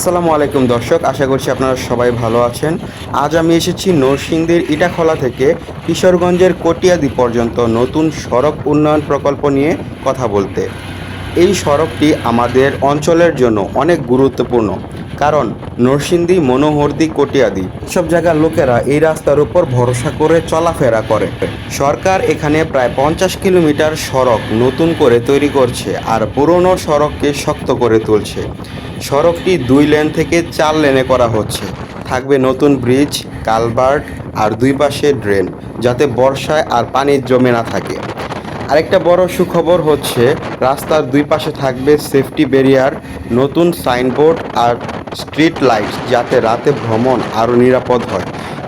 আসসালামু আলাইকুম দর্শক, আশা করছি আপনারা সবাই ভালো আছেন। আজ আমি এসেছি নরসিংদীর ইটাখলা থেকে কিশোরগঞ্জের কটিয়াদি পর্যন্ত নতুন সড়ক উন্নয়ন প্রকল্প নিয়ে কথা বলতে। এই সড়কটি আমাদের অঞ্চলের জন্য অনেক গুরুত্বপূর্ণ, কারণ নরসিংদী মনোহরদি কটিয়াদি সব জায়গার লোকেরা এই রাস্তার উপর ভরসা করে চলাফেরা করে। সরকার এখানে প্রায় পঞ্চাশ কিলোমিটার সড়ক নতুন করে তৈরি করছে আর পুরনো সড়ককে শক্ত করে তুলছে। সড়কটি দুই লেন থেকে চার লেনে করা হচ্ছে। থাকবে নতুন ব্রিজ, কালভার্ট আর দুই পাশে ড্রেন, যাতে বর্ষায় আর পানি জমে না থাকে। আরেকটা বড় সুখবর হচ্ছে, রাস্তার দুই পাশে থাকবে সেফটি ব্যারিয়ার নতুন সাইনবোর্ড আর স্ট্রিট লাইট যাতে রাতে ভ্রমণ আরও নিরাপদ হয়।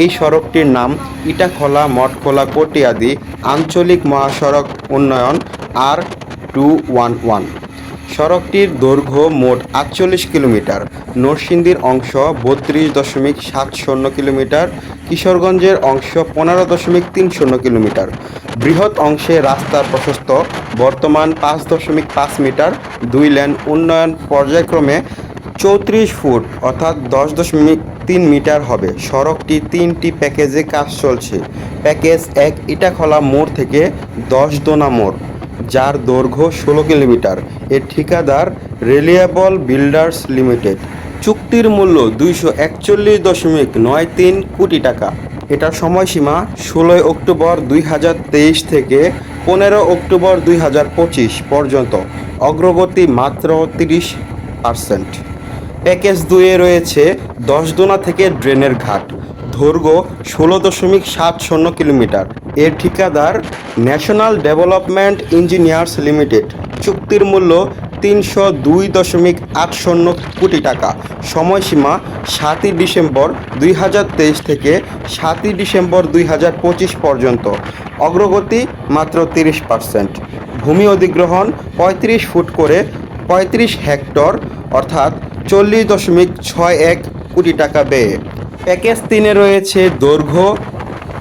এই সড়কটির নাম ইটাখোলা, মঠখোলা, কটিয়াদি, আঞ্চলিক মহাসড়ক উন্নয়ন আর টু ওয়ান ওয়ান সড়কটির দৈর্ঘ্য মোট আটচল্লিশ কিলোমিটার। নরসিংদীর অংশ বত্রিশ দশমিক সাত শূন্য কিলোমিটার। কিশোরগঞ্জের অংশ পনেরো দশমিক তিন শূন্য কিলোমিটার। বৃহৎ অংশে রাস্তার প্রশস্ত। বর্তমান পাঁচ দশমিক পাঁচ মিটার। দুই লেন উন্নয়ন পর্যায়ক্রমে চৌত্রিশ ফুট, অর্থাৎ দশ দশমিক তিন মিটার হবে। সড়কটি তিনটি প্যাকেজে কাজ চলছে। প্যাকেজ এক ইটাখলা মোড় থেকে দশ দোনা মোড়। যার দৈর্ঘ্য ষোলো কিলোমিটার। এর ঠিকাদার রিলিয়েবল বিল্ডার্স লিমিটেড। চুক্তির মূল্য দুইশো একচল্লিশ দশমিক নয় তিন কোটি টাকা। এটার সময়সীমা ষোলোই অক্টোবর দুই হাজার তেইশ থেকে পনেরো অক্টোবর দুই হাজার পঁচিশ পর্যন্ত। অগ্রগতি মাত্র তিরিশ পার্সেন্ট। প্যাকেজ দুয়ে রয়েছে দশদোনা থেকে ড্রেনের ঘাট। দৈর্ঘ্য ষোলো দশমিক সাত শূন্য কিলোমিটার। এর ঠিকাদার ন্যাশনাল ডেভেলপমেন্ট ইঞ্জিনিয়ার্স লিমিটেড। চুক্তির মূল্য তিনশো দুই দশমিক আট শূন্য কোটি টাকা। সময়সীমা সাতই ডিসেম্বর দুই হাজার তেইশ থেকে সাতই ডিসেম্বর দুই হাজার পঁচিশ পর্যন্ত। অগ্রগতি মাত্র তিরিশ পার্সেন্ট। ভূমি অধিগ্রহণ পঁয়ত্রিশ ফুট করে পঁয়ত্রিশ হেক্টর, অর্থাৎ চল্লিশ দশমিক ছয় এক কোটি টাকা ব্যয়ে। প্যাকেজ তিনে রয়েছে দৈর্ঘ্য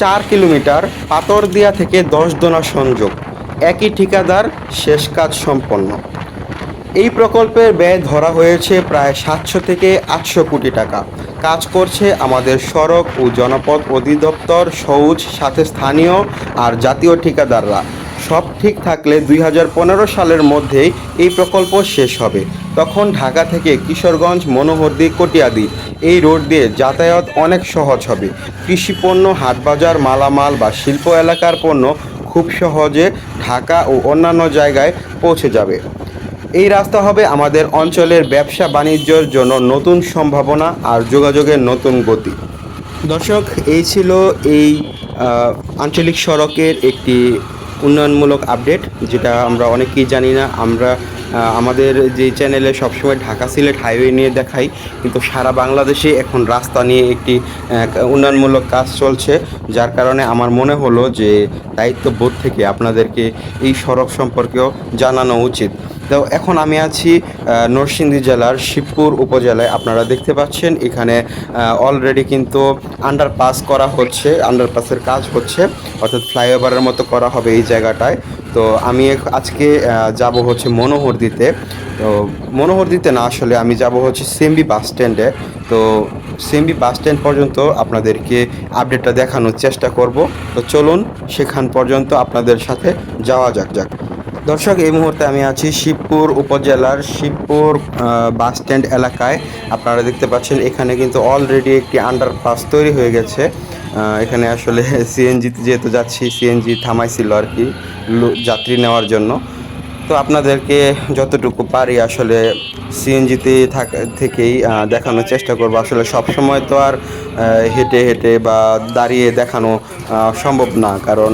চার কিলোমিটার পাতরদিয়া থেকে দশ দোনা সংযোগ। একই ঠিকাদার, শেষ কাজ সম্পন্ন। এই প্রকল্পের ব্যয় ধরা হয়েছে প্রায় সাতশো থেকে আটশো কোটি টাকা। কাজ করছে আমাদের সড়ক ও জনপদ অধিদপ্তর সৌজ সাথে স্থানীয় আর জাতীয় ঠিকাদাররা। সব ঠিক থাকলে দুই হাজার পনেরো সালের মধ্যেই এই প্রকল্প শেষ হবে। তখন ঢাকা থেকে কিশোরগঞ্জ, মনোহরদি, কটিয়াদি এই রোড দিয়ে যাতায়াত অনেক সহজ হবে। কৃষিপণ্য হাটবাজার, মালামাল বা শিল্প এলাকার পণ্য খুব সহজে ঢাকা ও অন্যান্য জায়গায় পৌঁছে যাবে। এই রাস্তা হবে আমাদের অঞ্চলের ব্যবসা বাণিজ্যের জন্য নতুন সম্ভাবনা আর যোগাযোগের নতুন গতি। দর্শক, এই ছিল এই আঞ্চলিক সড়কের একটি উন্নয়নমূলক আপডেট যেটা আমরা অনেকেই জানি না। আমরা আমাদের যে চ্যানেলে সবসময় ঢাকা সিলেট হাইওয়ে নিয়ে দেখাই, কিন্তু সারা বাংলাদেশে এখন রাস্তা নিয়ে একটি উন্নয়নমূলক কাজ চলছে, যার কারণে আমার মনে হলো যে দায়িত্ববোধ থেকে আপনাদেরকে এই সড়ক সম্পর্কেও জানানো উচিত। তো এখন আমি আছি নরসিংদী জেলার শিবপুর উপজেলায়। আপনারা দেখতে পাচ্ছেন, এখানে অলরেডি কিন্তু আন্ডারপাস করা হচ্ছে আন্ডারপাসের কাজ হচ্ছে, অর্থাৎ ফ্লাইওভারের মতো করা হবে এই জায়গাটায়। তো আমি আজকে যাব হচ্ছে মনোহরদিতে। তো মনোহরদিতে না, আসলে আমি যাব হচ্ছে সেমবি বাস স্ট্যান্ডে। তো সেমবি বাস স্ট্যান্ড পর্যন্ত আপনাদেরকে আপডেটটা দেখানোর চেষ্টা করব। তো চলুন, সেখান পর্যন্ত আপনাদের সাথে যাওয়া যাক যাক। দর্শক, এই মুহূর্তে আমি আছি শিবপুর উপজেলার শিবপুর বাস স্ট্যান্ড এলাকায়। আপনারা দেখতে পাচ্ছেন, এখানে কিন্তু অলরেডি একটি আন্ডারপাস তৈরি হয়ে গেছে। এখানে আসলে সিএনজিতে যেহেতু যাচ্ছি, সিএনজি থামাইছিল আর কি। যাত্রী নেওয়ার জন্য। তো আপনাদেরকে যতটুকু পারি আসলে সিএনজিতে থাকা থেকেই দেখানোর চেষ্টা করব। আসলে সব সময় তো আর হেঁটে হেঁটে বা দাঁড়িয়ে দেখানো সম্ভব না। কারণ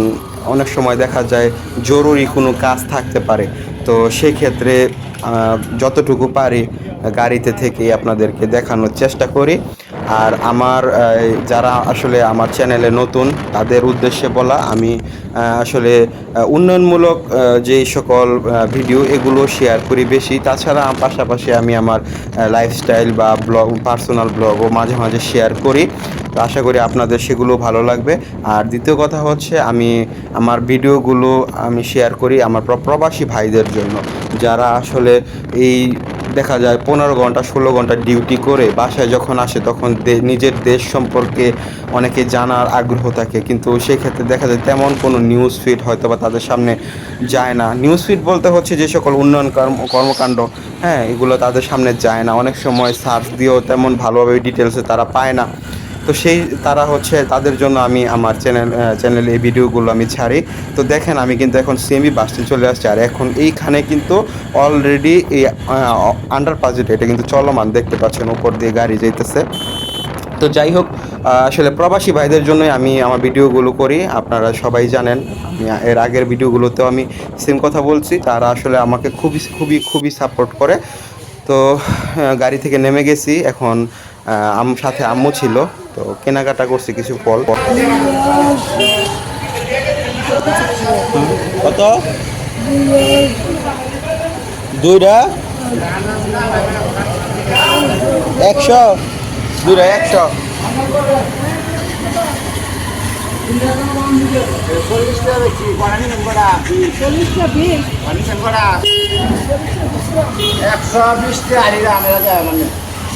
অনেক সময় দেখা যায় জরুরি কোনো কাজ থাকতে পারে। তো সেক্ষেত্রে যতটুকু পারি গাড়িতে থেকে আপনাদেরকে দেখানোর চেষ্টা করি। আর আমার যারা আসলে আমার চ্যানেলে নতুন, তাদের উদ্দেশ্যে বলা, আমি আসলে উন্নয়নমূলক যেই সকল ভিডিও এগুলো শেয়ার করি বেশি। তাছাড়া পাশাপাশি আমি আমার লাইফস্টাইল বা ব্লগ পার্সোনাল ব্লগও মাঝে মাঝে শেয়ার করি। তো আশা করি আপনাদের সেগুলো ভালো লাগবে। আর দ্বিতীয় কথা হচ্ছে, আমি আমার ভিডিওগুলো আমি শেয়ার করি আমার প্রবাসী ভাইদের জন্য। যারা আসলে এই দেখা যায় পনেরো ঘণ্টা, ষোলো ঘণ্টা ডিউটি করে বাসায় যখন আসে তখন নিজের দেশ সম্পর্কে অনেকে জানার আগ্রহ থাকে। কিন্তু সেক্ষেত্রে দেখা যায় তেমন কোনো নিউজ ফিড হয়তো বা তাদের সামনে যায় না। নিউজ ফিড বলতে হচ্ছে যে সকল উন্নয়ন কর্ম- কর্মকাণ্ড হ্যাঁ এগুলো তাদের সামনে যায় না। অনেক সময় সার্চ দিয়েও তেমন ভালোভাবে ডিটেলসে তারা পায় না। তো সেই তারা হচ্ছে তাদের জন্য আমি আমার চ্যানেল চ্যানেলে এই ভিডিওগুলো আমি ছাড়ি। তো দেখেন, আমি কিন্তু এখন সেমি বাসটি চলে আসছি। আর এখন এইখানে কিন্তু অলরেডি এই আন্ডারপাস যেটা এটা কিন্তু চলমান, দেখতে পাচ্ছেন, উপর দিয়ে গাড়ি যাইতেছে। তো যাই হোক আসলে প্রবাসী ভাইদের জন্যই আমি আমার ভিডিওগুলো করি। আপনারা সবাই জানেন, আমি এর আগের ভিডিওগুলোতেও আমি সেম কথা বলছি। তারা আসলে আমাকে খুবই খুবই খুবই সাপোর্ট করে। তো গাড়ি থেকে নেমে গেছি। এখন আম, সাথে আম্মু ছিল। তো কেনাকাটা করছি কিছু ফল। কত? দুইটা? একশো? দুইটা একশো। একশো বিশ টাকা আমরা যায় মানে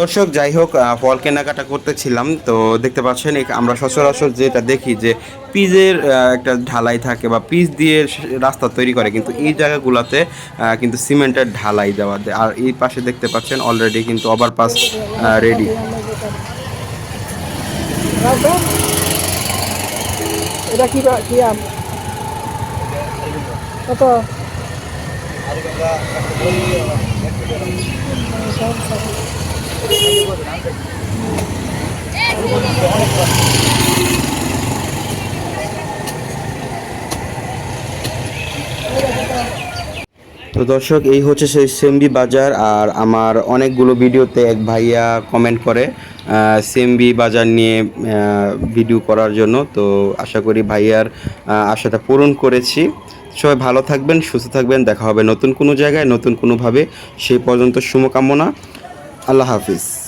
দর্শক, যাই হোক ফল কেনাকাটা করতেছিলাম। তো দেখতে পাচ্ছেন আমরা সচরাচর যেটা দেখি যে পিজের একটা ঢালাই থাকে বা পিচ দিয়ে রাস্তা তৈরি করে, কিন্তু এই জায়গাগুলোতে কিন্তু সিমেন্টের ঢালাই দেওয়া দেয় আর এই পাশে দেখতে পাচ্ছেন অলরেডি কিন্তু ওভারপাস রেডি এটা কি কত? তো দর্শক, এই হচ্ছে সেই সেমবি বাজার, আর আমার অনেকগুলো ভিডিওতে এক ভাইয়া কমেন্ট করে সেমবি বাজার নিয়ে ভিডিও করার জন্য। তো আশা করি ভাইয়ার আশাটা পূরণ করেছি। সবাই ভালো থাকবেন, সুস্থ থাকবেন। দেখা হবে নতুন কোনো জায়গায়, নতুন কোনোভাবে। সেই পর্যন্ত শুভকামনা। আল্লাহ হাফিজ।